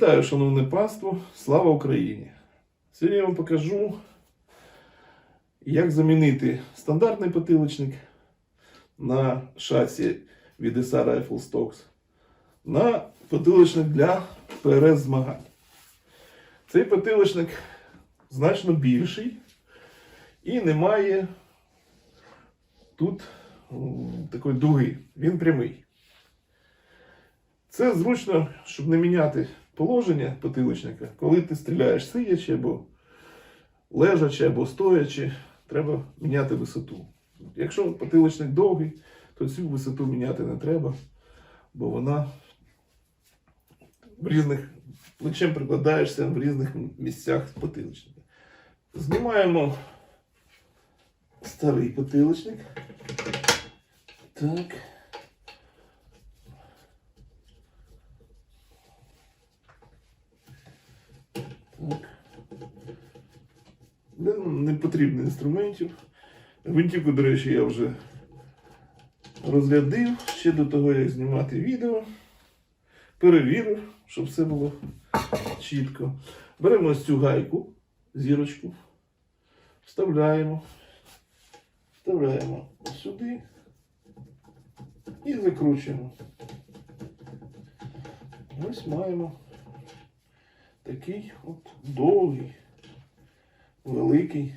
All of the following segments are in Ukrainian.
Вітаю, шановне панство! Слава Україні! Сьогодні я вам покажу, як замінити стандартний потиличник на шасі від SR Rifle Stocks на потиличник для ПРС змагань. Цей потиличник значно більший і не має тут такої дуги. Він прямий. Це зручно, щоб не міняти положення потиличника, коли ти стріляєш сидячи або лежачи, або стоячи, треба міняти висоту. Якщо потиличник довгий, то цю висоту міняти не треба, бо вона в різних плечем прикладаєшся в різних місцях потиличника. Знімаємо старий потиличник. Так. Не, не потрібно інструментів. Гвинтівку, до речі, я вже розрядив ще до того, як знімати відео. Перевірив, щоб все було чітко. Беремо ось цю гайку, зірочку, вставляємо, вставляємо сюди і закручуємо. Ось маємо такий от довгий, великий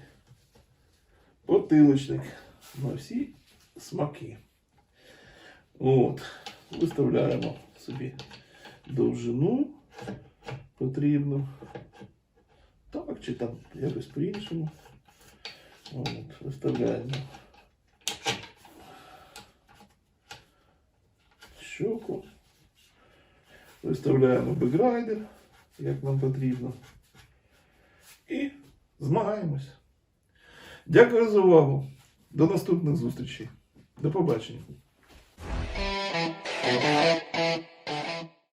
потилочник на всі смаки. От, виставляємо собі довжину потрібну. Так, чи там якось по-іншому. От, виставляємо щоку. Виставляємо бекграйдер, як нам потрібно. І змагаємось. Дякую за увагу. До наступних зустрічей. До побачення.